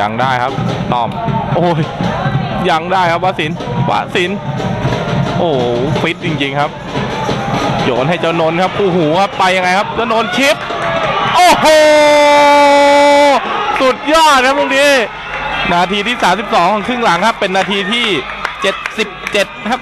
ยังได้ครับต้อม โอ้ยยังได้ครับวสินวสิน โอ้ฟิตจริงๆครับ โยนให้เจ้านนท์ครับโอ้โหครับไปยังไงครับเจ้านนท์ชิป โอ้โหสุดยอดครับตรงนี้ นาทีที่ 32 ของครึ่งหลังครับ เป็นนาทีที่ 77 ครับ